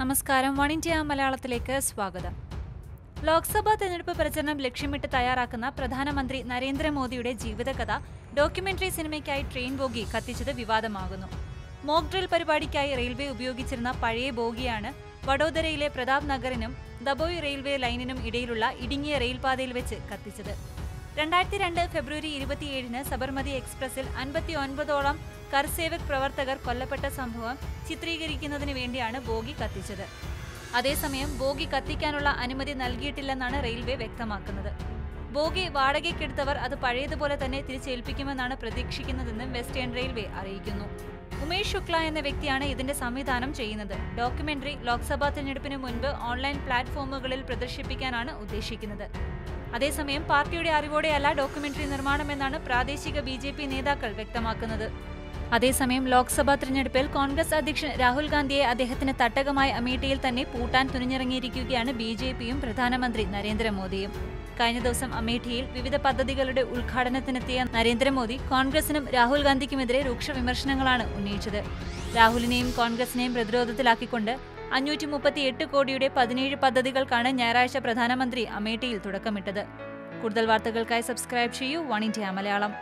നമസ്കാരം. One India മലയാളത്തിലേക്ക് സ്വാഗതം. ലോക്സഭാ തെരഞ്ഞെടുപ്പ് പ്രചരണം ലക്ഷ്യമിട്ട് തയ്യാറാക്കുന്ന പ്രധാനമന്ത്രി നരേന്ദ്രമോദിയുടെ ജീവിതകഥ ഡോക്യുമെന്ററി സിനിമയ്ക്കായി ട്രെയിൻ ബോഗി കത്തിച്ചത് വിവാദമാകുന്നു. മോക് ഡ്രിൽ പരിപാടിക്കായി റെയിൽവേ ഉപയോഗിച്ചിരുന്ന പഴയ ബോഗിയാണ് വഡോദരയിലെ പ്രതാപ് നഗറിനും ദബോയ് റെയിൽവേ ലൈനിനും ഇടയിലുള്ള ഇടുങ്ങിയ റെയിൽപാതയിൽ വെച്ച് കത്തിച്ചത്. രണ്ടായിരത്തി രണ്ട് ഫെബ്രുവരി ഇരുപത്തിയേഴിന് സബർമതി എക്സ്പ്രസിൽ അൻപത്തി ഒൻപതോളം കർസേവക് പ്രവർത്തകർ കൊല്ലപ്പെട്ട സംഭവം ചിത്രീകരിക്കുന്നതിന് വേണ്ടിയാണ് ബോഗി കത്തിച്ചത്. അതേസമയം ബോഗി കത്തിക്കാനുള്ള അനുമതി നൽകിയിട്ടില്ലെന്നാണ് റെയിൽവേ വ്യക്തമാക്കുന്നത്. ബോഗി വാടകയ്ക്കെടുത്തവർ അത് പഴയതുപോലെ തന്നെ തിരിച്ചേൽപ്പിക്കുമെന്നാണ് പ്രതീക്ഷിക്കുന്നതെന്നും വെസ്റ്റേൺ റെയിൽവേ അറിയിക്കുന്നു. ഉമേഷ് ശുക്ല എന്ന വ്യക്തിയാണ് ഇതിന്റെ സംവിധാനം ചെയ്യുന്നത്. ഡോക്യുമെന്ററി ലോക്സഭാ തെരഞ്ഞെടുപ്പിന് മുൻപ് ഓൺലൈൻ പ്ലാറ്റ്ഫോമുകളിൽ പ്രദർശിപ്പിക്കാനാണ് ഉദ്ദേശിക്കുന്നത്. അതേസമയം പാർട്ടിയുടെ അറിവോടെയല്ല ഡോക്യുമെന്ററി നിർമ്മാണമെന്നാണ് പ്രാദേശിക ബി ജെ പി നേതാക്കൾ വ്യക്തമാക്കുന്നത്. അതേസമയം ലോക്സഭാ തെരഞ്ഞെടുപ്പിൽ കോൺഗ്രസ് അധ്യക്ഷൻ രാഹുൽ ഗാന്ധിയെ അദ്ദേഹത്തിന് തട്ടകമായ അമേഠിയിൽ തന്നെ പൂട്ടാൻ തുനിഞ്ഞിറങ്ങിയിരിക്കുകയാണ് ബി ജെ പിയും പ്രധാനമന്ത്രി നരേന്ദ്രമോദിയും. കഴിഞ്ഞ ദിവസം അമേഠിയിൽ വിവിധ പദ്ധതികളുടെ ഉദ്ഘാടനത്തിനെത്തിയ നരേന്ദ്രമോദി കോൺഗ്രസിനും രാഹുൽ ഗാന്ധിക്കുമെതിരെ രൂക്ഷ വിമർശനങ്ങളാണ് ഉന്നയിച്ചത്. രാഹുലിനെയും കോൺഗ്രസിനെയും പ്രതിരോധത്തിലാക്കിക്കൊണ്ട് അഞ്ഞൂറ്റി മുപ്പത്തി എട്ട് കോടിയുടെ പതിനേഴ് പദ്ധതികൾക്കാണ് ഞായറാഴ്ച പ്രധാനമന്ത്രി അമേഠിയിൽ തുടക്കമിട്ടത്. കൂടുതൽ വാർത്തകൾക്കായി സബ്സ്ക്രൈബ് ചെയ്യൂ വൺ ഇന്ത്യ മലയാളം.